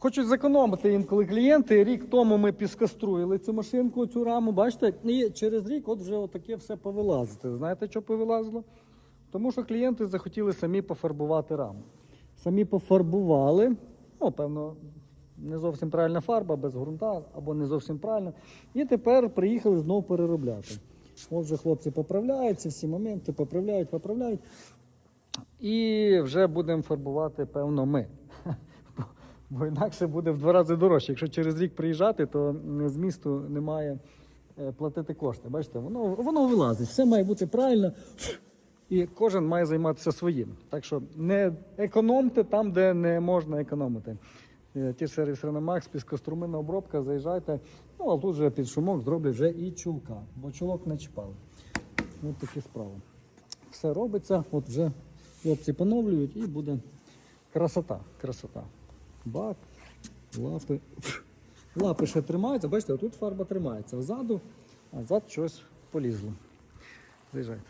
Хочуть зекономити інколи клієнти. Рік тому ми піскаструїли цю машинку, цю раму, бачите, і через рік от вже отаке все повилазити. Знаєте, що повилазило? Тому що клієнти захотіли самі пофарбувати раму. Самі пофарбували, ну, певно, не зовсім правильна фарба, без ґрунта, або не зовсім правильно. І тепер приїхали знову переробляти. От вже хлопці поправляються, всі моменти поправляють, поправляють. І вже будемо фарбувати, певно, ми. Бо- інакше буде в два рази дорожче. Якщо через рік приїжджати, то з місту немає е, платити кошти. Бачите, воно, воно вилазить. Все має бути правильно. І кожен має займатися своїм. Так що не економте там, де не можна економити. Е, Ті ж сервіс Реномакс, піскоструменна обробка, заїжджайте. Ну, а тут вже під шумок зроблять вже і чулка, бо чулок не чіпали. Ось такі справи. Все робиться, от вже хлопці поновлюють і буде красота. красота. Бак, лапи. Лапи ще тримаються, бачите, тут фарба тримається. Ззаду, а ззаду щось полізло. Заїжджайте.